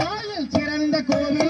தாயில் சிறந்த கோவில்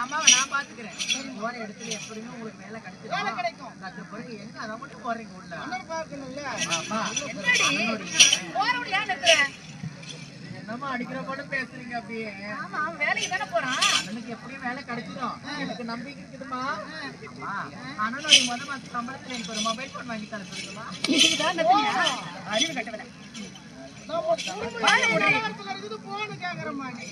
அம்மாவை நான் பாத்துக்கிறேன். போற இடத்துல எப்படியுமே உங்களுக்கு வேலை கிடைக்கும் வேலை கிடைக்கும். டாக்டர் பிறகு எங்க அதை மட்டும் போறீங்க உள்ள? பாக்கணும் ஆமா போறபடி ஏன் அடிக்கிற போல பேசுறீங்க அப்படியே? ஆமா வேலைக்கு தானே போறான். அண்ணனுக்கு எப்படியும் வேலை கிடைச்சிடும் எனக்கு நம்பிக்கை இருக்குதுமா அண்ணன் ஒரு முத எனக்கு ஒரு மொபைல் போன் வாங்கி தர சொல்லுமா அறிவு கட்டவில்லை போன கேக்குறமா நீ.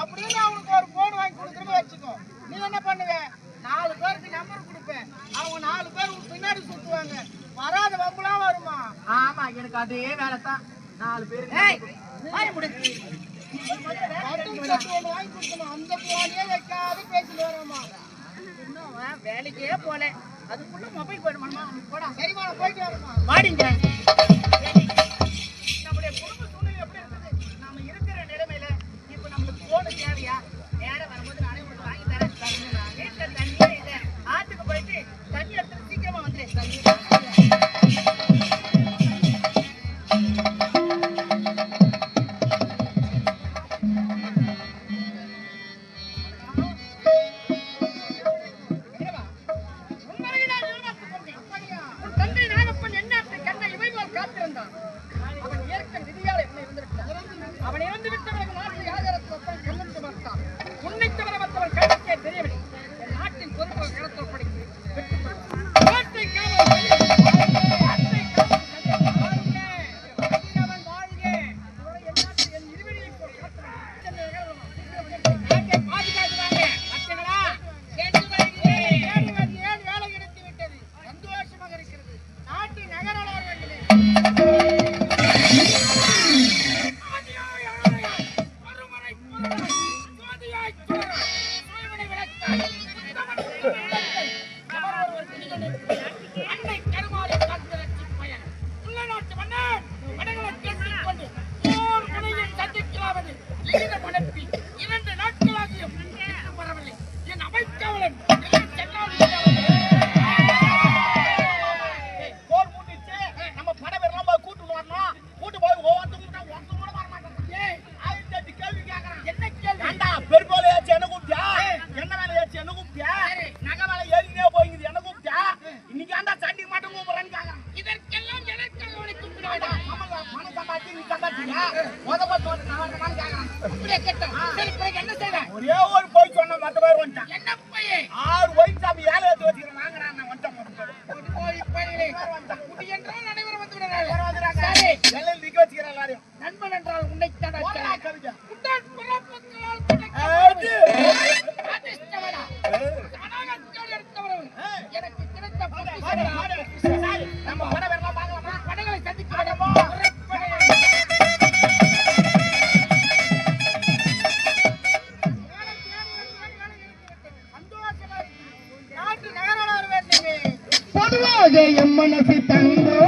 அப்படின்னு அவனுக்கு ஒரு போன் வாங்கி கொடுக்குறமே வச்சுக்கோ. நீ என்ன பண்ணுவேன் நாலு பேருக்கு நம்பர் கொடுப்பேன். அவங்க நாலு பேர் பின்னாடி சுத்துவாங்க. வராத வம்புலாம் வருமா? ஆமா எனக்கு அதே வேலை தான் நாலு பேர் வேலைக்கே போல. அதுக்குள்ள மொபைல் போயிடுமா சரிமான போயிட்டு வரமா வாடிங்க. Líder மத்த பேர் வந்துட்டான் ஆறு வயசு தள்ளாதே எம்மனசு தங்கோ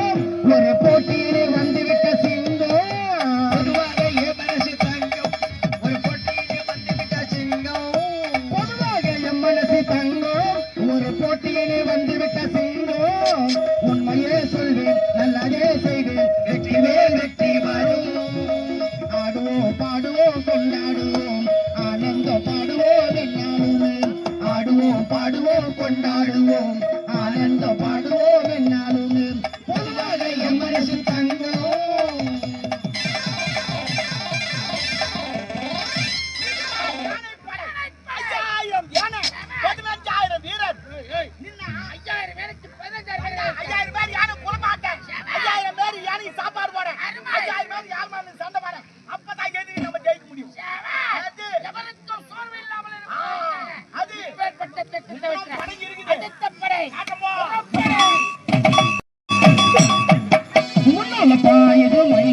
idioma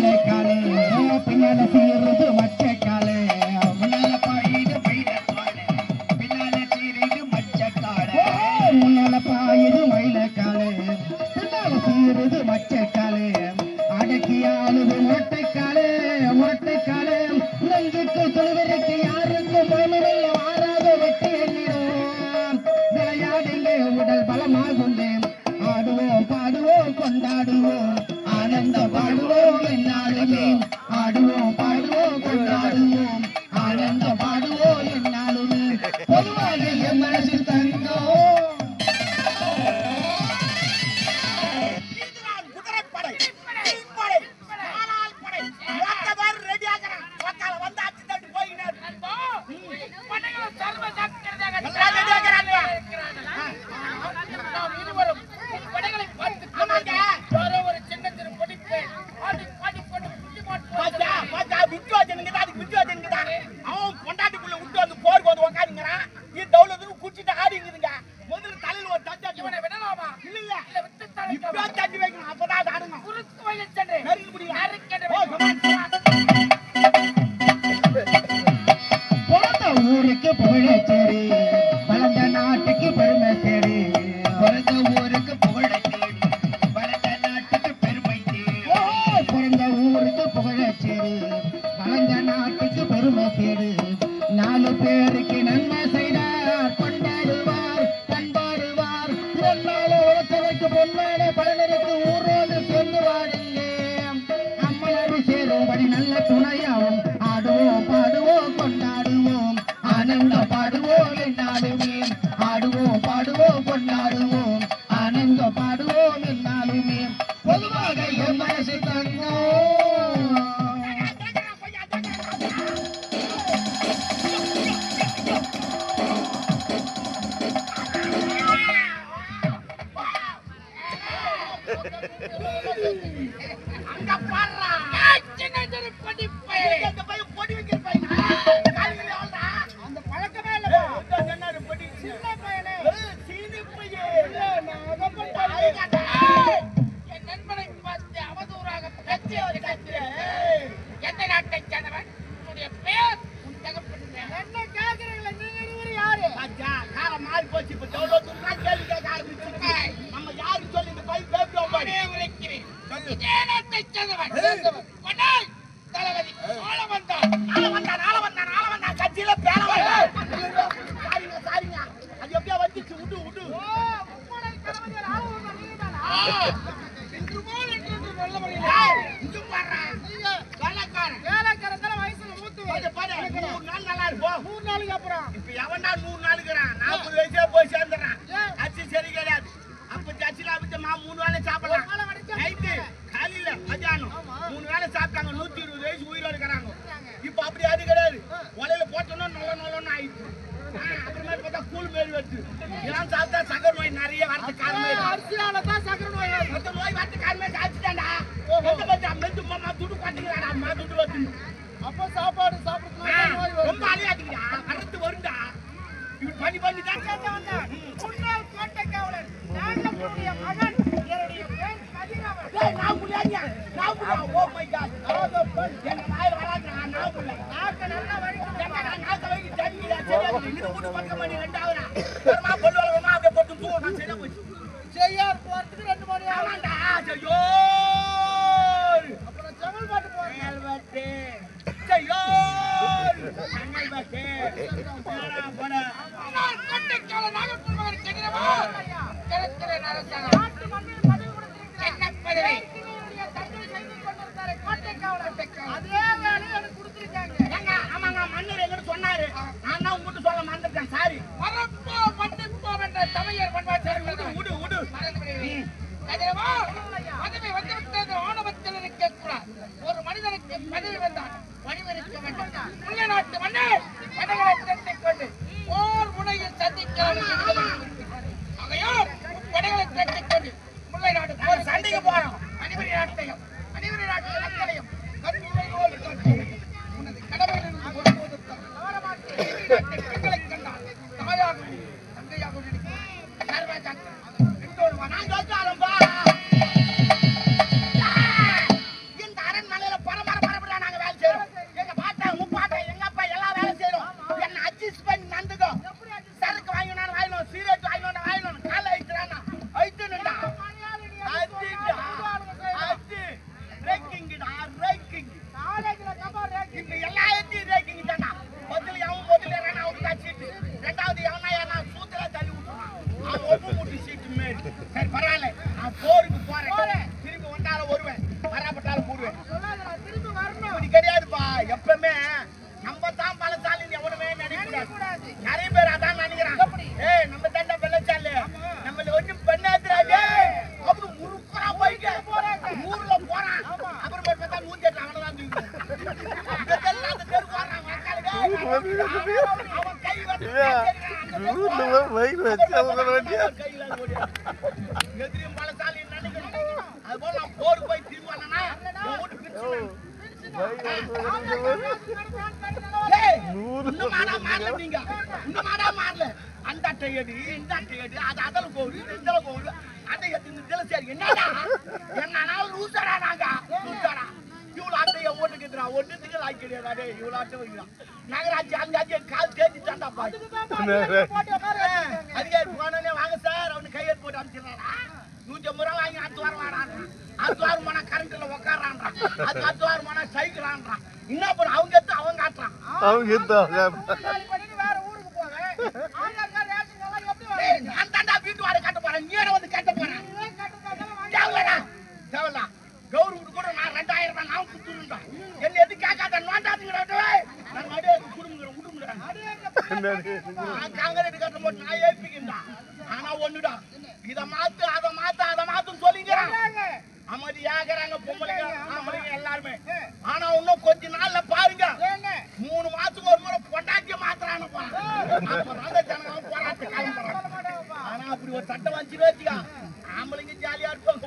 அங்க பாறா சின்ன சின்ன பொடி பையன் அங்க போய் பொடி வைக்கிற பையன் காலையில ஆள்டா அந்த பழக்கமே இல்ல சின்ன பையனே சின்ன பையன் இல்ல நான் அத பண்ணல 行っちゃうんだお前 வாட்டு காரணமே அரிசியால தான் சக்கர நோய் அந்த நோய் வாட்டு காரணமே சாப்பிட்டாண்டா எந்த பத்தி அம்மா சும்மா அம்மா துட்டு கொட்டுங்கடா அம்மா துட்டு வச்சு அப்ப சாப்பாடு சாப்பிடுறது ரொம்ப அழியாதுங்கடா. கரத்து வருண்டா இப்படி பண்ணி பண்ணி நான் புள்ளியா நான் நான் oh புள்ளா. நாக்க நல்லா வரைக்கும் நாக்க வைக்க இது கூட பக்கம் பண்ணி ரெண்டாவதா? சமையல் பண்ண அந்த அட்டையடி இந்த அட்டையடி அது அதில் போகுது இதில் போகுது அந்த இதில் சரி என்னடா என்னாலும் லூசடா நாங்க லூசடா இவ்வளோ அட்டையை ஓட்டுக்கிட்டுறா ஒன்றுத்துக்கு லாய் கிடையாதா டே இவ்வளோ அட்டை வைக்கிறான் நகராட்சி அந்த அட்டையை கால் தேடி தாண்டா பாய் வாங்க சார் அவனு கையெழுத்து போட்டு அனுப்பிச்சிடறாடா நூற்றம்பது ரூபா வாங்கி அடுத்து வாரம் வாடான்றான். அடுத்த வாரம் போனா கரண்ட்ல உக்காரான்றான். அது அடுத்த வாரம் போனா சைக்கிள் ஆன்றான் இன்னும் அப்புறம் அவங்க எடுத்து அவன் காட்டுறான் அவங்க எடுத்து வேற ஊருக்கு போவேன் வீட்டு வாடகை கட்ட போறேன். நீ வந்து கட்ட போறேன் தேவையில்லடா தேவையில்லா. கவர்மெண்ட் கூட நான் ரெண்டாயிரம் ரூபாய் நான் கொடுத்துருந்தேன் என்ன எது கேட்காத? நோண்டாதுங்கிறவே நான் மடியே குடும்பம் விடுமுறை காங்கிரீட் நான் ஏப்பிக்கின்றான் ஆனா ஒண்ணுடா. இதை மாதிரி ஆனா இன்னும் கொஞ்ச நாள்ல பாருங்க. மூணு மாசத்துக்கு ஒரு முறை பொட்டாட்டிய மாத்திரான ஆனா அப்படி ஒரு சட்டம் வச்சு வச்சுக்கா. ஆம்பளைங்க ஜாலியா இருப்பாங்க.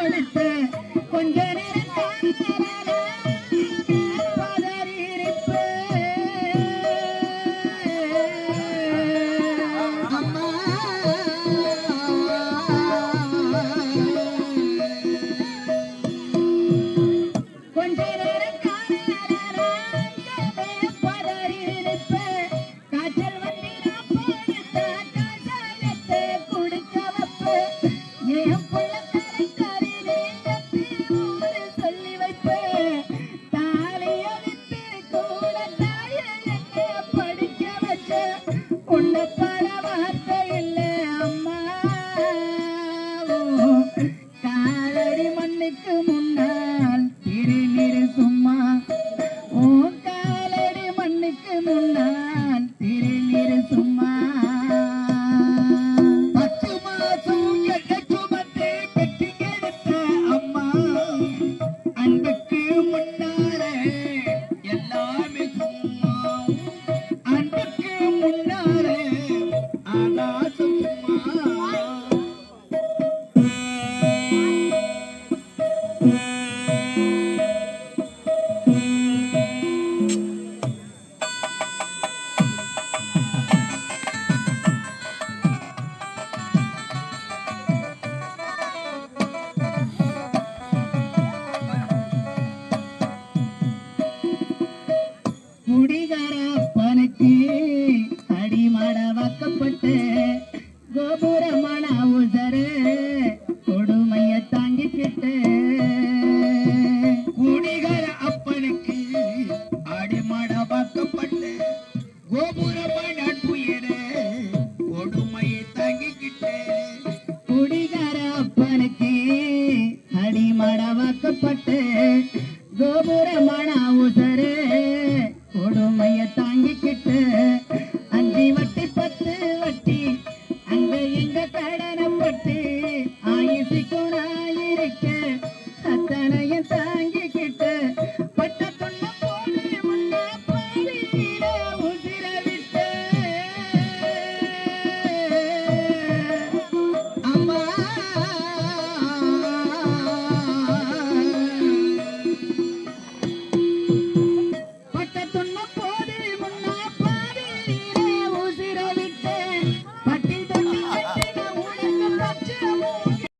Holy thank you. இந்த கடனப்பட்டு